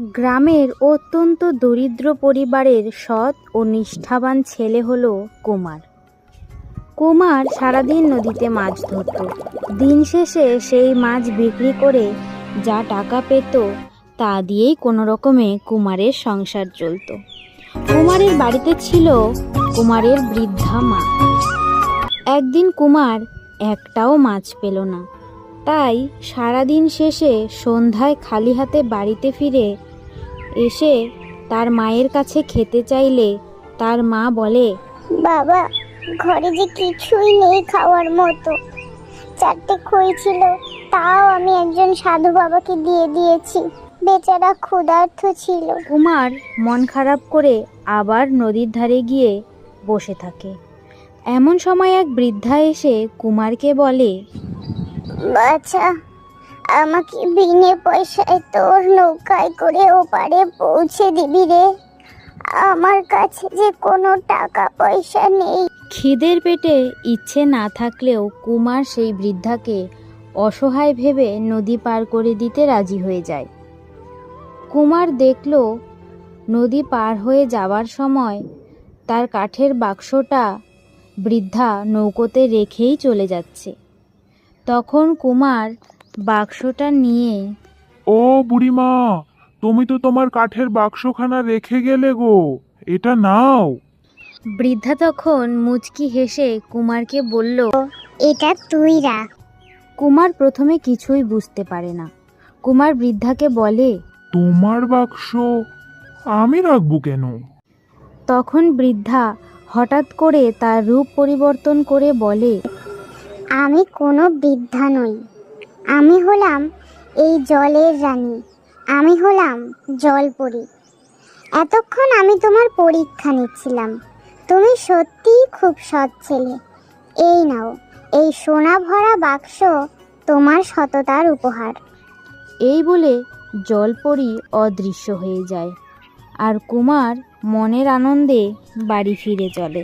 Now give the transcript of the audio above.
গ্রামের অত্যন্ত দরিদ্র পরিবারের সৎ ও নিষ্ঠাবান ছেলে হলো কুমার। কুমার সারাদিন নদীতে মাছ ধরত। দিন শেষে সেই মাছ বিক্রি করে যা টাকা পেত, তা দিয়েই কোনো রকমে কুমারের সংসার চলতো। কুমারের বাড়িতে ছিল কুমারের বৃদ্ধা মা। একদিন কুমার একটাও মাছ পেল না। তাই সারাদিন শেষে সন্ধ্যায় খালি হাতে বাড়িতে ফিরে এসে তার মায়ের কাছে খেতে চাইলে তার মা বলে বাবা ঘরে যে কিছুই নেই খাওয়ার মতো। চারটে খই ছিল তাও আমি একজন সাধু বাবাকে দিয়ে দিয়েছি। বেচারা ক্ষুধার্ত ছিল। কুমার মন খারাপ করে আবার নদীর ধারে গিয়ে বসে থাকে। এমন সময় এক বৃদ্ধা এসে কুমারকে বলে বাচ্চা আমাকে বিনে পয়সায় তোর নৌকায় করে ওপারে পৌঁছে দিবি রে। আমার কাছে যে কোনো টাকা পয়সা নেই। খিদের পেটে ইচ্ছে না থাকলেও কুমার সেই বৃদ্ধাকে অসহায় ভেবে নদী পার করে দিতে রাজি হয়ে যায়। কুমার দেখল নদী পার হয়ে যাওয়ার সময় তার কাঠের বাক্সটা বৃদ্ধা নৌকোতে রেখেই চলে যাচ্ছে। তখন কুমার বাক্সটা নিয়ে। ও বুড়িমা তুমি তো তোমার কাঠের বাক্সখানা রেখে গেলে গো এটা নাও। বৃদ্ধা তখন মুচকি হেসে কুমারকে বলল এটা তুই রাখ কুমার প্রথমে কিছুই বুঝতে পারে না। কুমার বৃদ্ধাকে বলে তোমার বাক্স আমি রাখব কেন? তখন বৃদ্ধা হঠাৎ করে তার রূপ পরিবর্তন করে বলে আমি কোনো বৃদ্ধা নই। আমি হলাম এই জলের রানী, আমি হলাম জলপরি। এতক্ষণ আমি তোমার পরীক্ষা নিচ্ছিলাম। তুমি সত্যিই খুব সৎ ছেলে। এই নাও, এই সোনা ভরা বাক্স তোমার সততার উপহার। এই বলে জলপরি অদৃশ্য হয়ে যায়, আর কুমার মনের আনন্দে বাড়ি ফিরে চলে।